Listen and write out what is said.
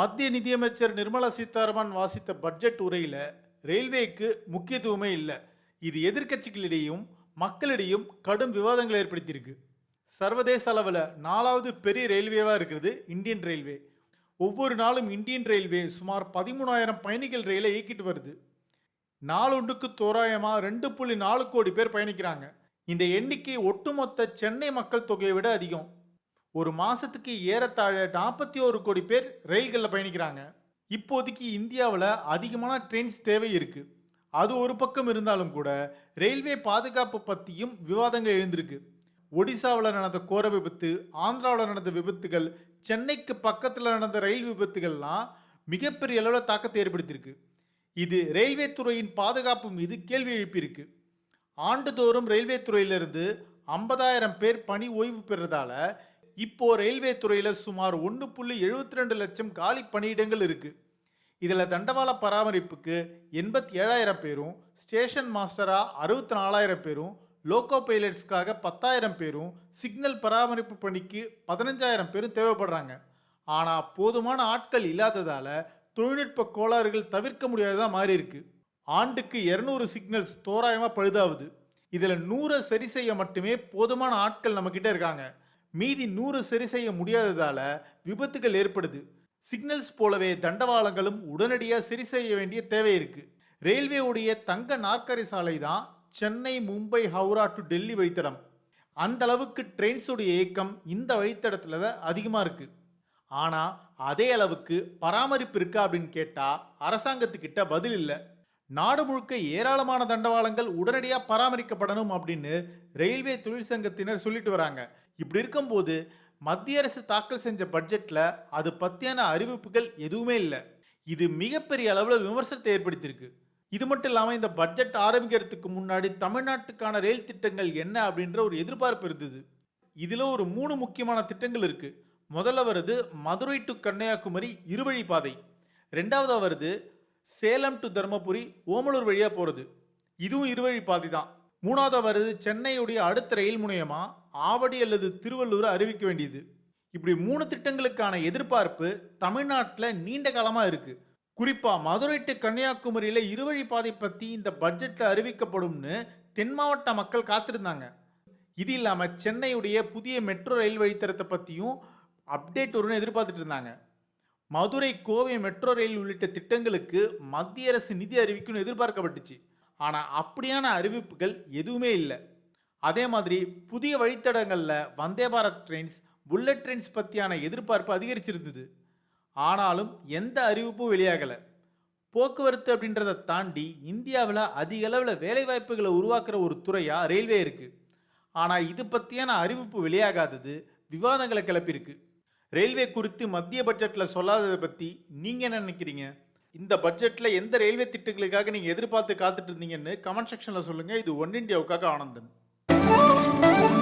மத்திய நிதியமைச்சர் நிர்மலா சீதாராமன் வாசித்த பட்ஜெட் உரையில் ரயில்வேக்கு முக்கியத்துவமே இல்லை. இது எதிர்க்கட்சிகளிடையும் மக்களிடையும் கடும் விவாதங்களை ஏற்படுத்தியிருக்கு. சர்வதேச அளவில் நாலாவது பெரிய ரயில்வேவாக இருக்கிறது இந்தியன் ரயில்வே. ஒவ்வொரு நாளும் இந்தியன் ரயில்வே சுமார் பதிமூணாயிரம் பயணிகள் ரயிலை இயக்கிட்டு வருது. நாளொன்றுக்கு தோராயமாக ரெண்டு புள்ளி நாலு கோடி பேர் பயணிக்கிறாங்க. இந்த எண்ணிக்கை ஒட்டுமொத்த சென்னை மக்கள் தொகையை விட அதிகம். ஒரு மாசத்துக்கு ஏறத்தாழ நாற்பத்தி ஒரு கோடி பேர் ரயில்களில் பயணிக்கிறாங்க. இப்போதைக்கு இந்தியாவில் அதிகமான ட்ரெயின்ஸ் தேவை இருக்கு. அது ஒரு பக்கம் இருந்தாலும் கூட ரயில்வே பாதுகாப்பு பற்றியும் விவாதங்கள் எழுந்திருக்கு. ஒடிசாவில் நடந்த கோர விபத்து ஆந்திராவில் நடந்த விபத்துகள் சென்னைக்கு பக்கத்தில் நடந்த ரயில் விபத்துகள்லாம் மிகப்பெரிய அளவில் தாக்கத்தை ஏற்படுத்தியிருக்கு. இது ரயில்வே துறையின் பாதுகாப்பு மீது கேள்வி எழுப்பியிருக்கு. ஆண்டுதோறும் ரயில்வே துறையிலிருந்து ஐம்பதாயிரம் பேர் பணி ஓய்வு பெறதால இப்போ ரயில்வே துறையில் சுமார் ஒன்று புள்ளி எழுபத்தி ரெண்டு லட்சம் காலி பணியிடங்கள் இருக்குது இதில் தண்டவாள பராமரிப்புக்கு எண்பத்தி ஏழாயிரம் பேரும் ஸ்டேஷன் மாஸ்டராக அறுபத்தி நாலாயிரம் பேரும் லோக்கோ பைலட்ஸ்க்காக பத்தாயிரம் பேரும் சிக்னல் பராமரிப்பு பணிக்கு பதினஞ்சாயிரம் பேரும் தேவைப்படுறாங்க. ஆனால் போதுமான ஆட்கள் இல்லாததால் தொழில்நுட்ப கோளாறுகள் தவிர்க்க முடியாததாக மாறி இருக்கு. ஆண்டுக்கு இரநூறு சிக்னல்ஸ் தோராயமாக பழுதாகுது இதில் நூறை சரி செய்ய மட்டுமே போதுமான ஆட்கள் நம்மக்கிட்ட இருக்காங்க. மீதி நூறு சரி செய்ய முடியாததால விபத்துகள் ஏற்படுது. சிக்னல்ஸ் போலவே தண்டவாளங்களும் உடனடியாக சரி செய்ய வேண்டிய தேவை இருக்கு. ரயில்வேவுடைய தங்க நாற்கரை சாலை தான் சென்னை மும்பை ஹவுரா டு டெல்லி வழித்தடம். அந்த அளவுக்கு ட்ரெயின்ஸுடைய இயக்கம் இந்த வழித்தடத்தில் தான் அதிகமாக இருக்கு. ஆனால் அதே அளவுக்கு பராமரிப்பு இருக்கா அப்படின்னு கேட்டால் அரசாங்கத்துக்கிட்ட பதில் இல்லை. நாடு முழுக்க ஏராளமான தண்டவாளங்கள் உடனடியாக பராமரிக்கப்படணும் அப்படின்னு ரயில்வே தொழிற்சங்கத்தினர் சொல்லிட்டு வராங்க. இப்படி இருக்கும்போது மத்திய அரசு தாக்கல் செஞ்ச பட்ஜெட்டில் அது பற்றியான அறிவிப்புகள் எதுவுமே இல்லை. இது மிகப்பெரிய அளவில் விமர்சனத்தை ஏற்படுத்தியிருக்கு. இது மட்டும் இல்லாமல் இந்த பட்ஜெட் ஆரம்பிக்கிறதுக்கு முன்னாடி தமிழ்நாட்டுக்கான ரயில் திட்டங்கள் என்ன அப்படின்ற ஒரு எதிர்பார்ப்பு இருந்தது. இதில் ஒரு மூணு முக்கியமான திட்டங்கள் இருக்குது முதல்ல வருது மதுரை டு கன்னியாகுமரி இருவழி பாதை. ரெண்டாவதாக வருது சேலம் டு தர்மபுரி ஓமலூர் வழியாக போகிறது இதுவும் இருவழி பாதை தான். மூணாவதாக வருது சென்னையுடைய அடுத்த ரயில் முனையமாக ஆவடி அல்லது திருவள்ளூர் அறிவிக்க வேண்டியது. இப்படி மூணு திட்டங்களுக்கான எதிர்பார்ப்பு தமிழ்நாட்டில் நீண்ட காலமாக இருக்குது குறிப்பாக மதுரை டு கன்னியாகுமரியில் இருவழி பாதை பற்றி இந்த பட்ஜெட்டில் அறிவிக்கப்படும்னு தென் மாவட்ட மக்கள் காத்திருந்தாங்க. இது இல்லாமல் சென்னையுடைய புதிய மெட்ரோ ரயில் வழித்தரத்தை பற்றியும் அப்டேட் வரும்னு எதிர்பார்த்துட்டு இருந்தாங்க. மதுரை கோவை மெட்ரோ ரயில் உள்ளிட்ட திட்டங்களுக்கு மத்திய அரசு நிதி அறிவிக்கும்னு எதிர்பார்க்கப்பட்டுச்சு. ஆனால் அப்படியான அறிவிப்புகள் எதுவுமே இல்லை. அதே மாதிரி புதிய வழித்தடங்களில் Vande Bharat trains bullet trains பற்றியான எதிர்பார்ப்பு அதிகரிச்சிருந்தது. ஆனாலும் எந்த அறிவிப்பும் வெளியாகலை. போக்குவரத்து அப்படின்றத தாண்டி இந்தியாவில் அதிக அளவில் வேலைவாய்ப்புகளை உருவாக்குற ஒரு துறையாக ரயில்வே இருக்குது ஆனால் இது பற்றியான அறிவிப்பு வெளியாகாதது விவாதங்களை கிளப்பியிருக்கு. ரயில்வே குறித்து மத்திய பட்ஜெட்டில் சொல்லாததை பற்றி நீங்கள் என்ன நினைக்கிறீங்க? இந்த பட்ஜெட்டில் எந்த ரயில்வே திட்டங்களுக்காக நீங்கள் எதிர்பார்த்து காத்துட்டு இருந்தீங்கன்னு கமெண்ட் செக்ஷனில் சொல்லுங்கள் இது ஒன் இண்டியாவுக்காக ஆனந்தன். Thank you.